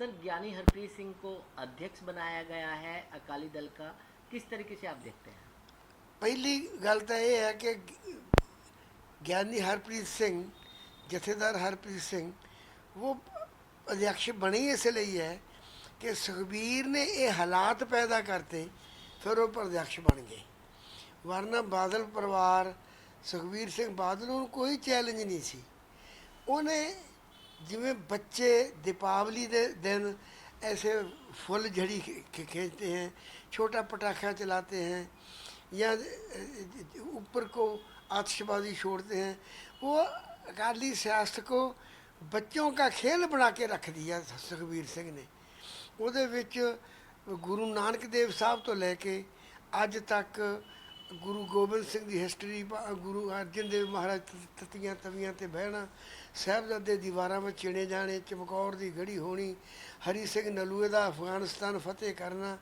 Sir ज्ञानी हरप्रीत सिंह को अध्यक्ष बनाया गया है अकाली दल का किस तरीके से आप देखते हैं ਪਹਿਲੀ ਗੱਲ ਤਾਂ ਇਹ ਹੈ ਕਿ ਗਿਆਨੀ ਹਰਪ੍ਰੀਤ ਸਿੰਘ ਜਥੇਦਾਰ ਹਰਪ੍ਰੀਤ ਸਿੰਘ ਉਹ ਅਧਿਕਸ਼ ਬਣੇ ਹੀ ਇਸ ਲਈ ਹੈ ਕਿ ਸੁਖਬੀਰ ਨੇ ਇਹ ਹਾਲਾਤ ਪੈਦਾ ਕਰਤੇ ਫਿਰ ਉਹ ਪ੍ਰਧਿਅਕਸ਼ ਬਣ ਗਏ ਵਰਨਾ ਬਾਦਲ ਪਰਿਵਾਰ ਸੁਖਬੀਰ ਸਿੰਘ ਬਾਦਲ ਨੂੰ ਕੋਈ ਚੈਲੰਜ ਨਹੀਂ ਸੀ ਉਹਨੇ ਜਿਵੇਂ ਬੱਚੇ ਦੀਪਾਵਲੀ ਦੇ ਦਿਨ ऐसे फुल झड़ी खे- खे- खींचते हैं छोटा पटाखा चलाते हैं या अ, ऊपर को आतिशबाजी छोड़ते हैं वो अकाली सियासत को बच्चों का खेल बना के रख दिया सुखबीर ਸਿੰਘ ਨੇ ਉਹਦੇ ਵਿੱਚ ਗੁਰੂ ਨਾਨਕ ਦੇਵ ਸਾਹਿਬ ਤੋਂ ਲੈ ਕੇ ਅੱਜ ਤੱਕ ਗੁਰੂ ਗੋਬਿੰਦ ਸਿੰਘ ਦੀ ਹਿਸਟਰੀ ਗੁਰੂ ਅਰਜਨ ਦੇਵ ਮਹਾਰਾਜ ਤ- ਤਤੀਆਂ ਤਵੀਆਂ ਤੇ ਬਹਿਣਾ, ਸਾਹਿਬਜ਼ਾਦੇ ਦੀਵਾਰਾਂ ਵਿੱਚ ਚਿਣੇ ਜਾਣੇ, ਚਮਕੌਰ ਦੀ ਗੜੀ ਹੋਣੀ, ਹਰੀ ਸਿੰਘ ਨਲੂਏ ਦਾ ਅਫਗਾਨਿਸਤਾਨ ਫਤਿਹ ਕਰਨਾ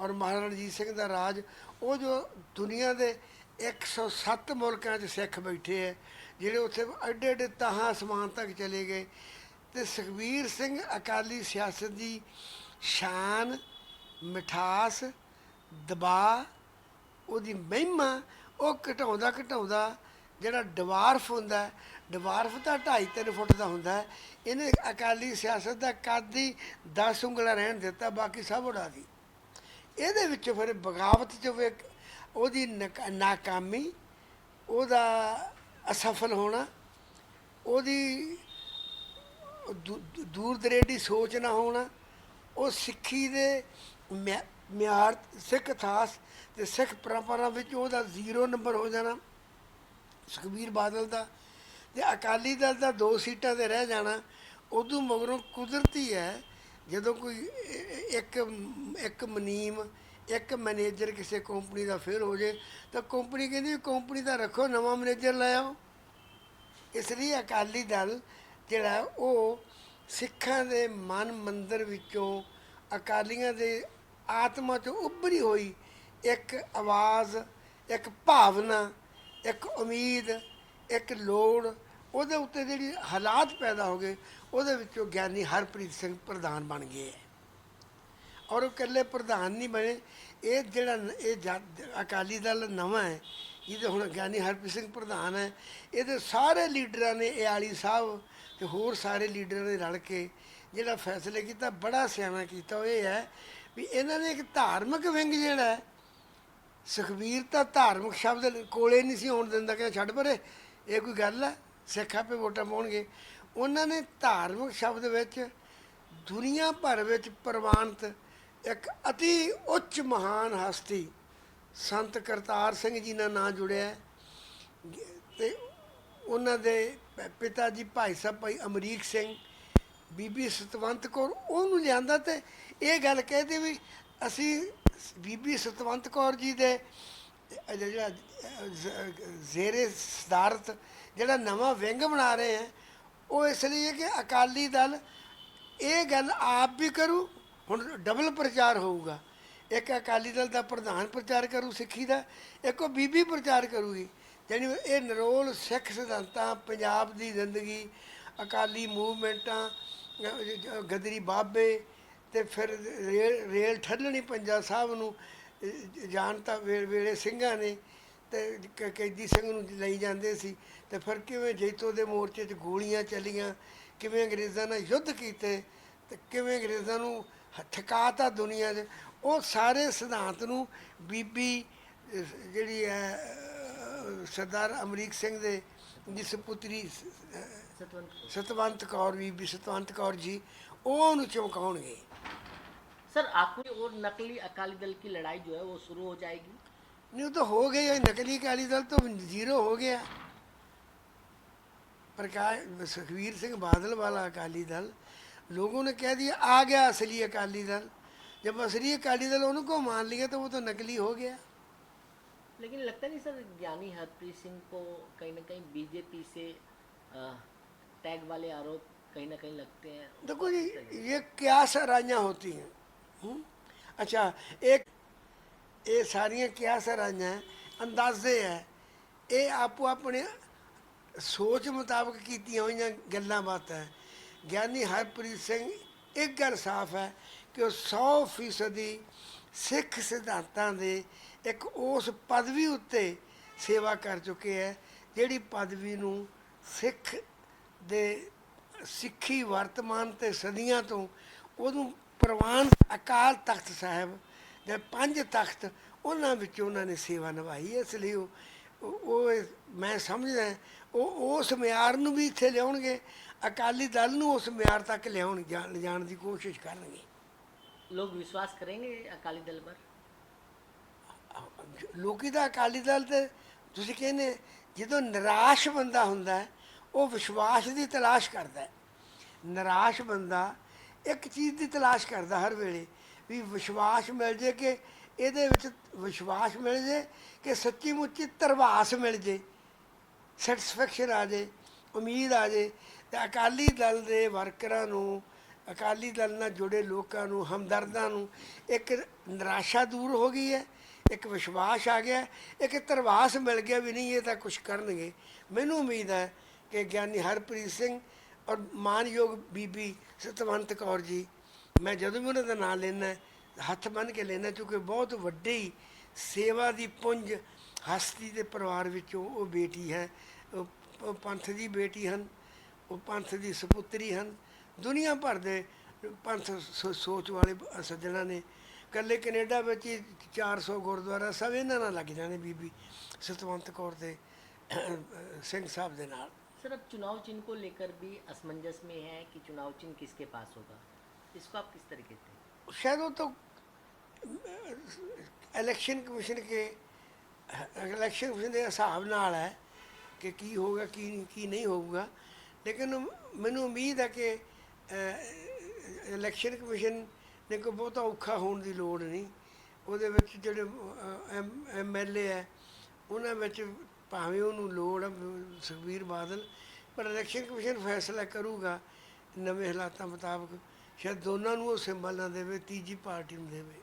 ਔਰ ਮਹਾਰਾਜਾ ਰਣਜੀਤ ਸਿੰਘ ਦਾ ਰਾਜ, ਉਹ ਜੋ ਦੁਨੀਆ ਦੇ 107 ਮੁਲਕਾਂ 'ਚ ਸਿੱਖ ਬੈਠੇ ਹੈ ਜਿਹੜੇ ਉੱਥੇ ਐਡੇ ਐਡੇ ਤਾਹਾਂ ਅਸਮਾਨ ਤੱਕ ਚਲੇ ਗਏ ਤੇ ਸੁਖਬੀਰ ਸਿੰਘ ਅਕਾਲੀ ਸਿਆਸਤ ਦੀ ਸ਼ਾਨ, ਮਿਠਾਸ, ਦਬਾਅ ਉਹਦੀ ਮਹਿਮਾ, ਉਹ ਘਟਾਉਂਦਾ ਘਟਾਉਂਦਾ ਜਿਹੜਾ ਡਵਾਰਫ ਹੁੰਦਾ, ਡਵਾਰਫ ਤਾਂ 2.5 3 ਫੁੱਟ ਦਾ ਹੁੰਦਾ, ਇਹਨੇ ਅਕਾਲੀ ਸਿਆਸਤ ਦਾ ਕੱਦ ਹੀ 10 ਉਂਗਲਾਂ ਰਹਿਣ ਦਿੱਤਾ, ਬਾਕੀ ਸਭ ਉਡਾ ਦੀ। ਇਹਦੇ ਵਿੱਚ ਫਿਰ ਬਗਾਵਤ ਚ ਵੀ ਉਹਦੀ ਨਾਕਾਮੀ, ਉਹਦਾ ਅਸਫਲ ਹੋਣਾ, ਉਹਦੀ ਦੂਰ ਦਰੇਡੀ ਸੋਚ ਨਾ ਹੋਣਾ, ਉਹ ਸਿੱਖੀ ਦੇ ਮਿਆ- ਮਿਆਰ, ਸਿੱਖ ਇਤਿਹਾਸ ਤੇ ਸਿੱਖ ਪਰੰਪਰਾ ਵਿੱਚ ਉਹਦਾ ਜ਼ੀਰੋ ਨੰਬਰ ਹੋ ਜਾਣਾ, ਸੁਖਬੀਰ ਬਾਦਲ ਦਾ। ਤੇ ਅਕਾਲੀ ਦਲ ਦਾ ਦੋ ਸੀਟਾਂ ਤੇ ਰਹਿ ਜਾਣਾ ਉਦੋਂ ਮਗਰੋਂ ਕੁਦਰਤੀ ਹੈ, ਜਦੋਂ ਕੋਈ ਇੱਕ ਇੱਕ ਮਨੀਮ, ਇੱਕ ਮੈਨੇਜਰ ਕਿਸੇ ਕੰਪਨੀ ਦਾ ਫੇਲ ਹੋ ਜੇ, ਤਾਂ ਕੰਪਨੀ ਕਹਿੰਦੀ ਕੰਪਨੀ ਦਾ ਰੱਖੋ, ਨਵਾਂ ਮੈਨੇਜਰ ਲੈ ਆਓ। ਇਸ ਲਈ ਅਕਾਲੀ ਦਲ ਜਿਹੜਾ ਉਹ ਸਿੱਖਾਂ ਦੇ ਮਨ ਮੰਦਰ ਵਿੱਚੋਂ ਅਕਾਲੀਆਂ ਦੇ ਆਤਮਾ ਚੋਂ ਉੱਭਰੀ ਹੋਈ ਇੱਕ ਆਵਾਜ਼, ਇੱਕ ਭਾਵਨਾ, ਇੱਕ ਉਮੀਦ, ਇੱਕ ਲੋੜ, ਉਹਦੇ ਉੱਤੇ ਜਿਹੜੀ ਹਾਲਾਤ ਪੈਦਾ ਹੋ ਗਏ, ਉਹਦੇ ਵਿੱਚੋਂ ਗਿਆਨੀ ਹਰਪ੍ਰੀਤ ਸਿੰਘ ਪ੍ਰਧਾਨ ਬਣ ਗਏ। ਹੈ ਔਰ ਉਹ ਇਕੱਲੇ ਪ੍ਰਧਾਨ ਨਹੀਂ ਬਣੇ, ਇਹ ਜਿਹੜਾ ਇਹ ਜਦ- ਅਕਾਲੀ ਦਲ ਨਵਾਂ ਹੈ, ਜਿਹਦੇ ਹੁਣ ਗਿਆਨੀ ਹਰਪ੍ਰੀਤ ਸਿੰਘ ਪ੍ਰਧਾਨ ਹੈ, ਇਹਦੇ ਸਾਰੇ ਲੀਡਰਾਂ ਨੇ, ਇਹ ਆਲੀ ਸਾਹਿਬ ਤੇ ਹੋਰ ਸਾਰੇ ਲੀਡਰਾਂ ਨੇ ਰਲ ਕੇ ਜਿਹੜਾ ਫੈਸਲੇ ਕੀਤਾ, ਬੜਾ ਸਿਆਣਾ ਕੀਤਾ, ਉਹ ਇਹ ਹੈ ਵੀ ਇਹਨਾਂ ਨੇ ਇੱਕ ਧਾਰਮਿਕ ਵਿੰਗ ਜਿਹੜਾ ਹੈ, ਸੁਖਬੀਰ ਤਾਂ ਧਾਰਮਿਕ ਸ਼ਬਦ ਕੋਲੇ ਨਹੀਂ ਸੀ ਆਉਣ ਦਿੰਦਾ ਕਿ ਛੱਡ ਪਰੇ, ਇਹ ਕੋਈ ਗੱਲ ਹੈ ਸਿੱਖ ਆਪੇ ਵੋਟਾਂ ਪਾਉਣਗੇ ਉਹਨਾਂ ਨੇ ਧਾਰਮਿਕ ਸ਼ਬਦ ਵਿੱਚ ਦੁਨੀਆ ਭਰ ਵਿੱਚ ਪ੍ਰਵਾਨਿਤ ਇੱਕ ਅਤੀ ਉੱਚ ਮਹਾਨ ਹਸਤੀ ਸੰਤ ਕਰਤਾਰ ਸਿੰਘ ਜੀ ਨਾਲ ਨਾਂ ਜੁੜਿਆ ਹੈ। ਤੇ ਉਹਨਾਂ ਦੇ ਪਿਤਾ ਜੀ ਭਾਈ ਸਾਹਿਬ ਭਾਈ ਅਮਰੀਕ ਸਿੰਘ ਬੀਬੀ ਸਤਵੰਤ ਕੌਰ ਉਹਨੂੰ ਲਿਆਂਦਾ ਤੇ ਇਹ ਗੱਲ ਕਹਦੇ ਵੀ ਅਸੀਂ ਬੀਬੀ ਸਤਵੰਤ ਕੌਰ ਜੀ ਦੇ ਜਿਹੜਾ ਜ਼ੇਰੇ ਸਦਾਰਤ ਜਿਹੜਾ ਨਵਾਂ ਵਿੰਗ ਬਣਾ ਰਹੇ ਹੈ, ਉਹ ਇਸ ਲਈ ਹੈ ਕਿ ਅਕਾਲੀ ਦਲ ਇਹ ਗੱਲ ਆਪ ਵੀ ਕਰੂ, ਹੁਣ ਡਬਲ ਪ੍ਰਚਾਰ ਹੋਊਗਾ। ਇੱਕ ਅਕਾਲੀ ਦਲ ਦਾ ਪ੍ਰਧਾਨ ਪ੍ਰਚਾਰ ਕਰੂ ਸਿੱਖੀ ਦਾ, ਇੱਕ ਉਹ ਬੀਬੀ ਪ੍ਰਚਾਰ ਕਰੂਗੀ। ਯਾਨੀ ਇਹ ਨਰੋਲ ਸਿੱਖ ਸਿਧਾਂਤਾਂ, ਪੰਜਾਬ ਦੀ ਜ਼ਿੰਦਗੀ, ਅਕਾਲੀ ਮੂਵਮੈਂਟਾਂ ਗਦਰੀ ਬਾਬੇ ਤੇ ਫਿਰ ਰੇਲ ਰੇਲ ਠੱਲਣੀ ਪੰਜਾ ਸਾਹਿਬ ਨੂੰ, ਅਹ ਜਾਣਤਾ ਵੇ- ਵੇਲੇ ਸਿੰਘਾਂ ਨੇ ਤੇ ਕੈਦੀ ਸਿੰਘ ਨੂੰ ਲਈ ਜਾਂਦੇ ਸੀ। ਤੇ ਫਿਰ ਕਿਵੇਂ ਜੈਤੋ ਦੇ ਮੋਰਚੇ 'ਚ ਗੋਲੀਆਂ ਚੱਲੀਆਂ, ਕਿਵੇਂ ਅੰਗਰੇਜ਼ਾਂ ਨਾਲ ਯੁੱਧ ਕੀਤੇ, ਤੇ ਕਿਵੇਂ ਅੰਗਰੇਜ਼ਾਂ ਨੂੰ ਹ- ਠਕਾਤਾ ਦੁਨੀਆ 'ਚ, ਉਹ ਸਾਰੇ ਸਿਧਾਂਤ ਨੂੰ ਬੀਬੀ ਜਿਹੜੀ ਹੈ ਸਰਦਾਰ ਅਮਰੀਕ ਸਿੰਘ ਦੇ ਜਿਸ ਪੁੱਤਰੀ ਸ- ਅਹ, सतवंत ਸਤਵੰਤ ਕੌਰ ਬੀਬੀ ਸਤਵੰਤ ਕੌਰ ਜੀ ਉਹ ਉਹਨੂੰ ਚਮਕਾਉਣਗੇ सर आपकी और नकली अकाली दल की लड़ाई जो है वो शुरू हो जाएगी नहीं वो तो हो गई है नकली अकाली दल तो जीरो हो गया प्रकाश सुखवीर सिंह बादल वाला अकाली दल लोगों ने कह दिया आ गया असली अकाली दल जब असली अकाली दल उनको मान लिया तो वो तो नकली हो गया लेकिन लगता नहीं सर ज्ञानी हरप्रीत सिंह को कहीं ना कहीं बीजेपी से अ, टैग वाले आरोप कहीं ना कहीं लगते हैं देखो जी ये क्या सराइयाँ होती हैं हम्म? अच्छा एक ਇਹ ਸਾਰੀਆਂ ਕਿਆਸ ਰਾਈਆਂ ਅੰਦਾਜ਼ੇ ਹੈ ਇਹ ਆਪੋ ਆਪਣੇ ਸੋਚ ਮੁਤਾਬਕ ਕੀਤੀਆਂ ਹੋਈਆਂ ਗੱਲਾਂ ਬਾਤਾਂ ਹੈ। ਗਿਆਨੀ ਹਰਪ੍ਰੀਤ ਸਿੰਘ ਇੱਕ ਗੱਲ ਸਾਫ਼ ਹੈ ਕਿ ਉਹ 100 ਫੀਸਦੀ ਸਿੱਖ ਸਿਧਾਂਤਾਂ ਦੇ ਇੱਕ ਉਸ ਪਦਵੀ ਉੱਤੇ ਸੇਵਾ ਕਰ ਚੁੱਕੇ ਹੈ, ਜਿਹੜੀ ਪਦਵੀ ਨੂੰ ਸਿੱਖ ਦੇ ਸਿੱਖੀ ਵਰਤਮਾਨ ਤੇ ਸਦੀਆਂ ਤੋਂ ਉਹਨੂੰ ਪ੍ਰਵਾਨ ਅਕਾਲ ਤਖਤ ਸਾਹਿਬ ਦੇ ਪੰਜ ਤਖਤ ਉਹਨਾਂ ਵਿੱਚ ਉਹਨਾਂ ਨੇ ਸੇਵਾ ਨਿਭਾਈ ਇਸ ਲਈ ਉਹ ਉਹ ਮੈਂ ਸਮਝਦਾ ਉਹ ਉਸ ਮਿਆਰ ਨੂੰ ਵੀ ਇੱਥੇ ਲਿਆਉਣਗੇ, ਅਕਾਲੀ ਦਲ ਨੂੰ ਉਸ ਮਿਆਰ ਤੱਕ ਲਿਆਉਣ ਜਾ- ਲਿਜਾਣ ਦੀ ਕੋਸ਼ਿਸ਼ ਕਰਨਗੇ। लोग विश्वास करेंगे अकाली दल पर ਲੋਕੀ ਦਾ ਅਕਾਲੀ ਦਲ ਤੇ ਤੁਸੀਂ ਕਹਿੰਦੇ ਜਦੋਂ ਨਿਰਾਸ਼ ਬੰਦਾ ਹੁੰਦਾ ਹੈ ਉਹ ਵਿਸ਼ਵਾਸ ਦੀ ਤਲਾਸ਼ ਕਰਦਾ ਹੈ ਨਿਰਾਸ਼ ਬੰਦਾ ਇੱਕ ਚੀਜ਼ ਦੀ ਤਲਾਸ਼ ਕਰਦਾ ਹਰ ਵੇਲੇ ਵੀ ਵਿਸ਼ਵਾਸ ਮਿਲ ਜੇ ਕਿ ਇਹਦੇ ਵਿੱਚ ਵਿਸ਼ਵਾਸ ਮਿਲ ਜੇ ਕਿ ਸੱਚੀ ਮੁੱਚੀ ਧਰਵਾਸ ਮਿਲ ਜੇ ਸੈਟੀਸਫੈਕਸ਼ਨ ਆ ਜੇ ਉਮੀਦ ਆ ਜੇ ਤੇ ਅਕਾਲੀ ਦਲ ਦੇ ਵਰਕਰਾਂ ਨੂੰ ਅਕਾਲੀ ਦਲ ਨਾਲ ਜੁੜੇ ਲੋਕਾਂ ਨੂੰ, ਹਮਦਰਦਾਂ ਨੂੰ ਇੱਕ ਨਿਰਾਸ਼ਾ ਦੂਰ ਹੋ ਗਈ ਹੈ, ਇੱਕ ਵਿਸ਼ਵਾਸ ਆ ਗਿਆ, ਇੱਕ ਧਰਵਾਸ ਮਿਲ ਗਿਆ ਵੀ ਨਹੀਂ, ਇਹ ਤਾਂ ਕੁਝ ਕਰਨਗੇ। ਮੈਨੂੰ ਉਮੀਦ ਹੈ ਕਿ ਗਿਆਨੀ ਹਰਪ੍ਰੀਤ ਸਿੰਘ ਔਰ ਮਾਨਯੋਗ ਬੀਬੀ ਸਤਵੰਤ ਕੌਰ ਜੀ, ਮੈਂ ਜਦੋਂ ਵੀ ਉਹਨਾਂ ਦਾ ਨਾਮ ਲੈਣਾ ਹੱਥ ਬੰਨ੍ਹ ਕੇ ਲੈਣਾ ਕਿਉਂਕਿ ਬਹੁਤ ਵੱਡੀ ਸੇਵਾ ਦੀ ਪੁੰਜ ਹਸਤੀ ਦੇ ਪਰਿਵਾਰ ਵਿੱਚੋਂ ਉਹ ਬੇਟੀ ਹੈ। ਉਹ ਪੰਥ ਦੀ ਬੇਟੀ ਹਨ, ਉਹ ਪੰਥ ਦੀ ਸੁਪੁੱਤਰੀ ਹਨ ਦੁਨੀਆ ਭਰ ਦੇ ਪੰਥ ਸੋ- ਸੋਚ ਵਾਲੇ ਬ- ਸੱਜਣਾਂ ਨੇ ਕੱਲੇ ਕੈਨੇਡਾ ਵਿੱਚ ਹੀ 400 ਗੁਰਦੁਆਰਾ ਸਭ ਇਹਨਾਂ ਨਾਲ ਲੱਗ ਜਾਣੇ ਬੀਬੀ ਸਤਵੰਤ ਕੌਰ ਦੇ ਸਿੰਘ ਸਾਹਿਬ ਦੇ ਨਾਲ सर अब चुनाव चिन्ह को लेकर भी असमंजस में है कि चुनाव चिन्ह किसके पास होगा इसको आप किस तरीके से शायद वो तो ਇਲੈਕਸ਼ਨ ਕਮਿਸ਼ਨ ਕੇ ਇਲੈਕਸ਼ਨ ਕਮਿਸ਼ਨ ਦੇ ਹਿਸਾਬ ਨਾਲ ਹੈ ਕਿ ਕੀ ਹੋਗਾ ਕੀ ਕੀ ਨਹੀਂ ਹੋਊਗਾ ਲੇਕਿਨ ਮੈਨੂੰ ਉਮੀਦ ਹੈ ਕਿ ਇਲੈਕਸ਼ਨ ਕਮਿਸ਼ਨ ਨੇ ਕੋਈ ਬਹੁਤਾ ਔਖਾ ਹੋਣ ਦੀ ਲੋੜ ਨਹੀਂ। ਉਹਦੇ ਵਿੱਚ ਜਿਹੜੇ ਐਮਐਲਏ ਹੈ, ਉਹਨਾਂ ਵਿੱਚ ਭਾਵੇਂ ਉਹਨੂੰ ਲੋੜ ਹੈ, ਸੁਖਬੀਰ ਬਾਦਲ, ਪਰ ਇਲੈਕਸ਼ਨ ਕਮਿਸ਼ਨ ਫੈਸਲਾ ਕਰੂਗਾ ਨਵੇਂ ਹਾਲਾਤਾਂ ਮੁਤਾਬਕ। ਸ਼ਾਇਦ ਦੋਨਾਂ ਨੂੰ ਉਹ ਸਿੰਬਲ ਨਾ ਦੇਵੇ, ਤੀਜੀ ਪਾਰਟੀ ਨੂੰ ਦੇਵੇ।